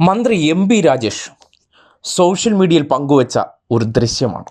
മന്ത്രി M P Rajesh social മീഡിയയിൽ പങ്കുവച്ച ഒരു ദൃശ്യമാണ്.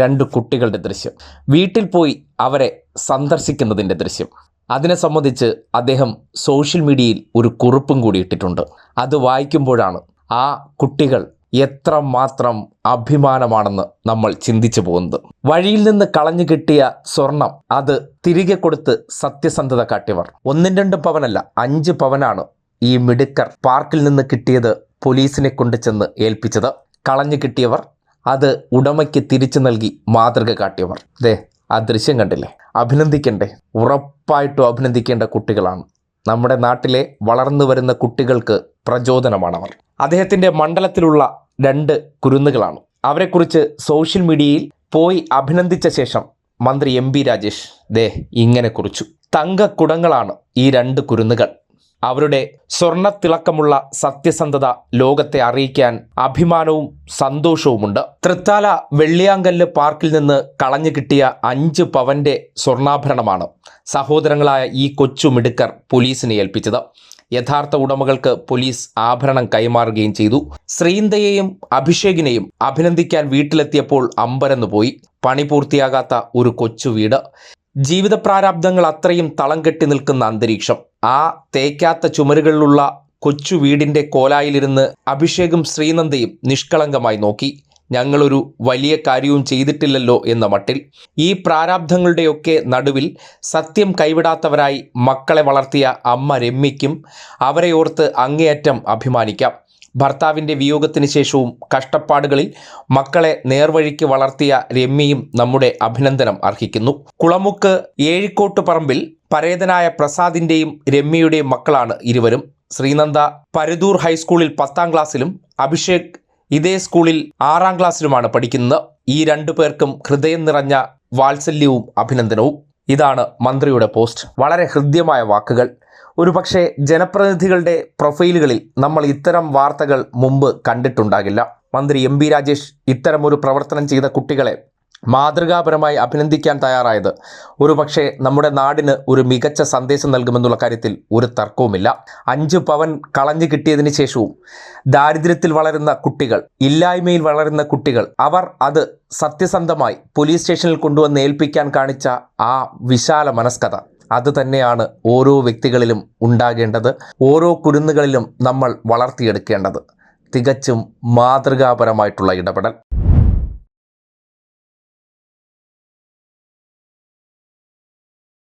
രണ്ട് കുട്ടികളുടെ ദൃശ്യം. വീട്ടിൽ പോയി അവരെ സന്ദർശിക്കുന്നതിന്റെ ദൃശ്യം. അതിനെ സംബന്ധിച്ച് അദ്ദേഹം സോഷ്യൽ മീഡിയയിൽ ഒരു കുറിപ്പും കൂടി ഇട്ടിട്ടുണ്ട്. അത് വായിക്കുമ്പോഴാണ് ആ കുട്ടികൾ എത്ര മാത്രം അഭിമാനമാണെന്ന് നമ്മൾ ചിന്തിച്ചു പോകുന്നത്. വഴിയിൽ നിന്ന് കളഞ്ഞു കിട്ടിയ സ്വർണം അത് തിരികെ കൊടുത്ത് സത്യസന്ധത കാട്ടിയവർ. ഒന്നും രണ്ടും പവനല്ല അഞ്ച് പവനാണ് ഈ മിടുക്കർ പാർക്കിൽ നിന്ന് കിട്ടിയത് പോലീസിനെ കൊണ്ട് ചെന്ന് ഏൽപ്പിച്ചത് കളഞ്ഞു കിട്ടിയവർ അത് ഉടമയ്ക്ക് തിരിച്ചു നൽകി മാതൃക കാട്ടിയവർ. ദേ ആ ദൃശ്യം കണ്ടില്ലേ? അഭിനന്ദിക്കണ്ടേ? ഉറപ്പായിട്ടും അഭിനന്ദിക്കേണ്ട കുട്ടികളാണ്. നമ്മുടെ നാട്ടിലെ വളർന്നു വരുന്ന കുട്ടികൾക്ക് പ്രചോദനമാണവർ. അദ്ദേഹത്തിന്റെ മണ്ഡലത്തിലുള്ള രണ്ട് കുരുന്നുകളാണ്. അവരെക്കുറിച്ച് സോഷ്യൽ മീഡിയയിൽ പോയി അഭിനന്ദിച്ച ശേഷം മന്ത്രി എം രാജേഷ് ദേ ഇങ്ങനെ കുറിച്ചു. തങ്കക്കുടങ്ങളാണ് ഈ രണ്ട് കുരുന്നുകൾ. അവരുടെ സ്വർണത്തിളക്കമുള്ള സത്യസന്ധത ലോകത്തെ അറിയിക്കാൻ അഭിമാനവും സന്തോഷവുമുണ്ട്. തൃത്താല വെള്ളിയാങ്കല്ല് പാർക്കിൽ നിന്ന് കളഞ്ഞു കിട്ടിയ അഞ്ച് പവന്റെ സ്വർണാഭരണമാണ് സഹോദരങ്ങളായ ഈ കൊച്ചു മിടുക്കർ പോലീസിനെ ഏൽപ്പിച്ചത്. യഥാർത്ഥ ഉടമകൾക്ക് പോലീസ് ആഭരണം കൈമാറുകയും ചെയ്തു. ശ്രീന്തയെയും അഭിഷേകിനെയും അഭിനന്ദിക്കാൻ വീട്ടിലെത്തിയപ്പോൾ അമ്പരന്നു പോയി പണി പൂർത്തിയാകാത്ത ഒരു കൊച്ചു വീട്. ജീവിത പ്രാരാബ്ദങ്ങൾ അത്രയും തളം കെട്ടി നിൽക്കുന്ന അന്തരീക്ഷം. ആ തേക്കാത്ത ചുമരുകളിലുള്ള കൊച്ചു വീടിന്റെ കോലായിലിരുന്ന് അഭിഷേകും ശ്രീനന്ദയും നിഷ്കളങ്കമായി നോക്കി. ഞങ്ങളൊരു വലിയ കാര്യവും ചെയ്തിട്ടില്ലല്ലോ എന്ന മട്ടിൽ. ഈ പ്രാരാബ്ധങ്ങളുടെയൊക്കെ നടുവിൽ സത്യം കൈവിടാത്തവരായി മക്കളെ വളർത്തിയ അമ്മ രമ്യയ്ക്കും അവരെ ഓർത്ത് അങ്ങേയറ്റം അഭിമാനിക്കാം. ഭർത്താവിന്റെ വിയോഗത്തിന് ശേഷവും കഷ്ടപ്പാടുകളിൽ മക്കളെ നേർവഴിക്ക് വളർത്തിയ രമ്യയും നമ്മുടെ അഭിനന്ദനം അർഹിക്കുന്നു. കുളമുക്ക് ഏഴിക്കോട്ട് പറമ്പിൽ പരേതനായ പ്രസാദിന്റെയും രമ്യയുടെയും മക്കളാണ് ഇരുവരും. ശ്രീനന്ദ പരുതൂർ ഹൈസ്കൂളിൽ പത്താം ക്ലാസ്സിലും അഭിഷേക് ഇതേ സ്കൂളിൽ ആറാം ക്ലാസ്സിലുമാണ് പഠിക്കുന്നത്. ഈ രണ്ടു പേർക്കും ഹൃദയം നിറഞ്ഞ വാത്സല്യവും അഭിനന്ദനവും. ഇതാണ് മന്ത്രിയുടെ പോസ്റ്റ്. വളരെ ഹൃദ്യമായ വാക്കുകൾ. ഒരുപക്ഷെ ജനപ്രതിനിധികളുടെ പ്രൊഫൈലുകളിൽ നമ്മൾ ഇത്തരം വാർത്തകൾ മുമ്പ് കണ്ടിട്ടുണ്ടാകില്ല. മന്ത്രി എം ബി രാജേഷ് ഇത്തരമൊരു പ്രവർത്തനം ചെയ്ത കുട്ടികളെ മാതൃകാപരമായി അഭിനന്ദിക്കാൻ തയ്യാറായത്. ഒരുപക്ഷെ നമ്മുടെ നാടിന് ഒരു മികച്ച സന്ദേശം നൽകുമെന്നുള്ള കാര്യത്തിൽ ഒരു തർക്കവുമില്ല. അഞ്ച് പവൻ കളഞ്ഞു കിട്ടിയതിന് ശേഷവും ദാരിദ്ര്യത്തിൽ വളരുന്ന കുട്ടികൾ ഇല്ലായ്മയിൽ വളരുന്ന കുട്ടികൾ അവർ അത് സത്യസന്ധമായി പോലീസ് സ്റ്റേഷനിൽ കൊണ്ടുവന്ന് ഏൽപ്പിക്കാൻ കാണിച്ച ആ വിശാല മനസ്കഥ. അത് തന്നെയാണ് ഓരോ വ്യക്തികളിലും ഉണ്ടാകേണ്ടത് ഓരോ കുരുന്നുകളിലും നമ്മൾ വളർത്തിയെടുക്കേണ്ടത്. തികച്ചും മാതൃകാപരമായിട്ടുള്ള ഇടപെടൽ.